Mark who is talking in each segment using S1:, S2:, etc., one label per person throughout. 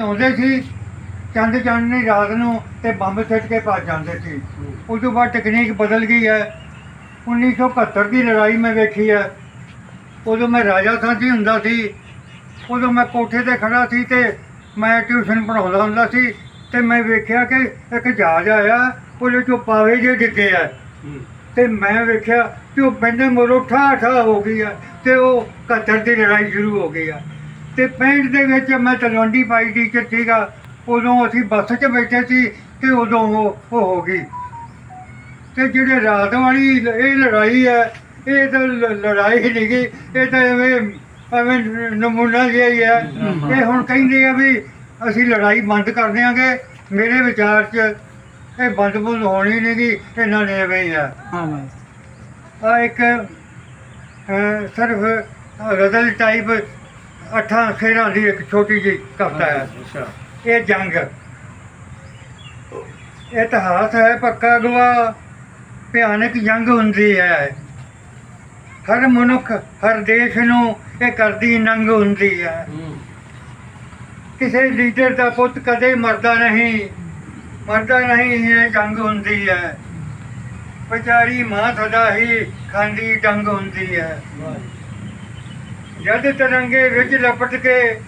S1: ਆਉਂਦੇ ਸੀ ਚੰਦ ਚਾਨਣੀ ਰਾਤ ਨੂੰ ਤੇ ਬੰਬ ਸਿੱਟ ਕੇ ਭੱਜ ਜਾਂਦੇ ਸੀ। ਉਸ ਤੋਂ ਬਾਅਦ ਟੈਕਨੀਕ ਬਦਲ ਗਈ ਹੈ। 1971 ਦੀ ਲੜਾਈ ਮੈਂ ਵੇਖੀ ਹੈ। ਉਦੋਂ ਮੈਂ ਰਾਜਾ ਸਾਂਝੀ ਹੁੰਦਾ ਸੀ। ਉਦੋਂ ਮੈਂ ਕੋਠੇ ਤੇ ਖੜਾ ਸੀ ਤੇ ਮੈਂ ਟਿਊਸ਼ਨ ਪੜਾਉਂਦਾ ਹੁੰਦਾ ਸੀ ਤੇ ਮੈਂ ਵੇਖਿਆ ਕਿ ਇੱਕ ਜਹਾਜ਼ ਆਇਆ ਉਹਦੇ ਚੋਂ ਪਾਵੇ ਜੇ ਡਿੱਗੇ ਆ। ਤੇ ਮੈਂ ਵੇਖਿਆ ਕਿ ਉਹ ਬੰਦੇ ਮੋਰੋ ਠਾ ਠਾ ਹੋ ਗਈ ਆ ਤੇ ਉਹ 71 ਦੀ ਲੜਾਈ ਸ਼ੁਰੂ ਹੋ ਗਈ ਆ। ਤੇ ਪਿੰਡ ਦੇ ਵਿੱਚ ਮੈਂ ਤਲਵੰਡੀ ਪਾਈ ਟੀਚਰ ਸੀਗਾ ਉਦੋਂ ਅਸੀਂ ਬੱਸ 'ਚ ਬੈਠੇ ਸੀ ਤੇ ਉਦੋਂ ਉਹ ਹੋ ਗਈ। ਤੇ ਜਿਹੜੇ ਰਾਤ ਵਾਲੀ ਇਹ ਲੜਾਈ ਹੈ ਇਹ ਤਾਂ ਲੜਾਈ ਹੀ ਨਹੀਂ ਗਈ ਇਹ ਤਾਂ ਐਵੇਂ ਐਵੇਂ ਨਮੂਨਾ ਜਿਹਾ ਹੀ ਹੈ। ਇਹ ਹੁਣ ਕਹਿੰਦੇ ਆ ਵੀ ਅਸੀਂ ਲੜਾਈ ਬੰਦ ਕਰ ਦਿਆਂਗੇ ਮੇਰੇ ਵਿਚਾਰ 'ਚ ਇਹ ਬੰਦ ਬੰਦ ਹੋਣੀ ਨਹੀਂ ਗੀ ਇਹਨਾਂ ਨੇ ਐਵੇਂ ਹੀ ਆ। ਆ ਇੱਕ ਸਿਰਫ ਰਦਲ ਟਾਈਪ ਅੱਠਾਂ ਖੇਰਾਂ ਦੀ ਇੱਕ ਛੋਟੀ ਜਿਹੀ ਕਵਿਤਾ ਹੈ। ਇਹ ਜੰਗ। ਇਤਿਹਾਸ ਹੈ ਪੱਕਾ ਗਵਾ ਭਿਆਨਕ ਜੰਗ ਹੁੰਦੀ ਹੈ। ਹਰ ਮਨੁੱਖ ਹਰ ਦੇਸ਼ ਨੂੰ ਇਹ ਕਰਦੀ ਨੰਗ ਹੁੰਦੀ ਹੈ। ਕਿਸੇ ਲੀਡਰ ਦਾ ਪੁੱਤ ਕਦੇ ਮਰਦਾ ਨਹੀਂ। ਮਰਦਾ ਨਹੀਂ ਇਹ ਜੰਗ ਹੁੰਦੀ ਹੈ। ਵਿਚਾਰੀ ਮਾਂ ਸਦਾ ਹੀ ਖਾਂਦੀ ਜੰਗ ਹੁੰਦੀ ਹੈ। ਜਦ ਤਰੰਗੇ ਵਿੱਚ ਲਪਟ ਕੇ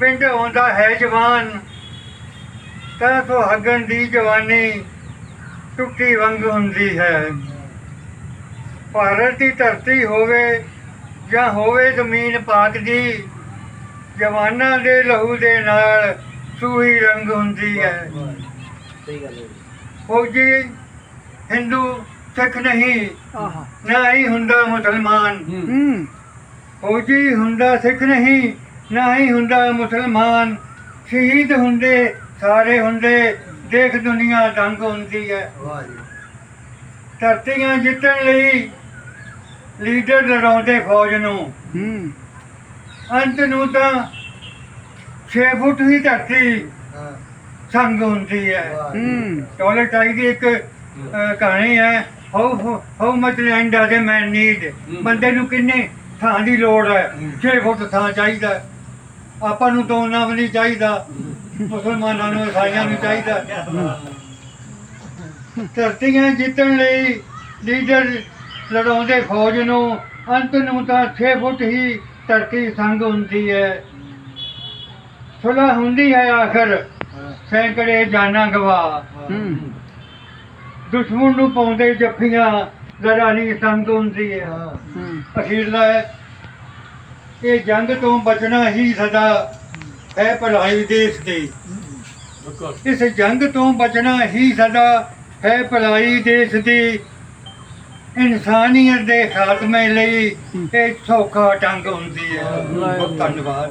S1: ਪਿੰਡ ਆਉਂਦਾ ਹੈ ਜਵਾਨ ਤਾਂ ਸੁਹਾਗਣ ਦੀ ਜਵਾਨੀ ਟੁੱਟੀ ਵੰਗ ਹੁੰਦੀ ਹੈ। ਭਾਰਤ ਦੀ ਧਰਤੀ ਹੋਵੇ ਜਾਂ ਹੋਵੇ ਜ਼ਮੀਨ ਪਾਕ ਦੀ ਜਵਾਨਾਂ ਦੇ ਲਹੂ ਦੇ ਨਾਲ ਸੂਹੀ ਰੰਗ ਹੁੰਦੀ ਹੈ।
S2: ਸਹੀ ਗੱਲ ਹੈ
S1: ਫੌਜੀ ਹਿੰਦੂ ਸਿੱਖ ਨਹੀਂ
S2: ਆਹਾ।
S1: ਨਾ ਹੀ ਹੁੰਦਾ ਮੁਸਲਮਾਨ।
S2: ਹੂੰ।
S1: ਫੌਜੀ ਹੁੰਦਾ ਸਿੱਖ ਨਹੀਂ ਨਾ ਹੀ ਹੁੰਦਾ ਮੁਸਲਮਾਨ। ਸ਼ਹੀਦ ਹੁੰਦੇ ਸਾਰੇ ਹੁੰਦੇ ਦੇਖ ਦੁਨੀਆ ਦੰਗ ਹੁੰਦੀ ਹੈ। ਧਰਤੀਆਂ ਜਿੱਤਣ ਲਈ ਲੀਡਰ ਲੜਾਉਂਦੇ ਫੌਜ ਨੂੰ।
S2: ਹੂੰ।
S1: ਅੰਤ ਨੂੰ ਤਾਂ 6 ਫੁੱਟ ਹੀ ਧਰਤੀ ਸੰਗ ਹੁੰਦੀ ਹੈ।
S2: ਹੂੰ।
S1: ਟੋਇਲਟ ਆਈ ਦੀ ਇੱਕ ਕਹਾਣੀ ਹੈ how how much land does man need ਬੰਦੇ ਨੂੰ ਕਿੰਨੇ ਥਾਂ ਦੀ ਲੋੜ ਹੈ 6 ਫੁੱਟ ਥਾਂ ਚਾਹੀਦਾ ਹੈ। ਆਪਾਂ ਨੂੰ ਉਹਨਾਂ ਵੀ ਨਹੀਂ ਚਾਹੀਦਾ। ਮੁਸਲਮਾਨਾਂ ਨੂੰ ਇਸਾਈਆਂ ਨੂੰ ਚਾਹੀਦਾ। ਧਰਤੀਆਂ ਜਿੱਤਣ ਲਈ ਲੀਡਰ ਲੜਾਉਂਦੇ ਫੌਜ ਨੂੰ ਅੰਤ ਨੂੰ ਤਾਂ 6 ਫੁੱਟ ਹੀ ਧਰਤੀ ਸੰਗ ਹੁੰਦੀ ਹੈ। ਸੁਲਾ ਹੁੰਦੀ ਹੈ ਆਖਰ ਸੈਂਕੜੇ ਜਾਨਾਂ ਗਵਾ
S2: ਹੂੰ।
S1: ਦੁਸ਼ਮਣ ਨੂੰ ਪਾਉਂਦੇ ਜੱਫੀਆਂ ਨਹੀਂ ਸੰਗ ਹੁੰਦੀ ਹੈ
S2: ਹੂੰ।
S1: ਅਖੀਰਲਾ ਹੈ ਇਹ ਜੰਗ ਤੋਂ ਬਚਣਾ ਹੀ ਸਦਾ ਹੈ ਭਲਾਈ ਦੇਸ਼ ਦੀ। ਇਸ ਜੰਗ ਤੋਂ ਬਚਣਾ ਹੀ ਸਦਾ ਹੈ ਭਲਾਈ ਦੇਸ਼ ਦੀ। ਇਨਸਾਨੀਅਤ ਦੇ ਖਾਤਮੇ ਲਈ ਇਹ ਸੌਖਾ ਟੰਗ ਹੁੰਦੀ ਹੈ ਬਹੁਤ ਧੰਨਵਾਦ।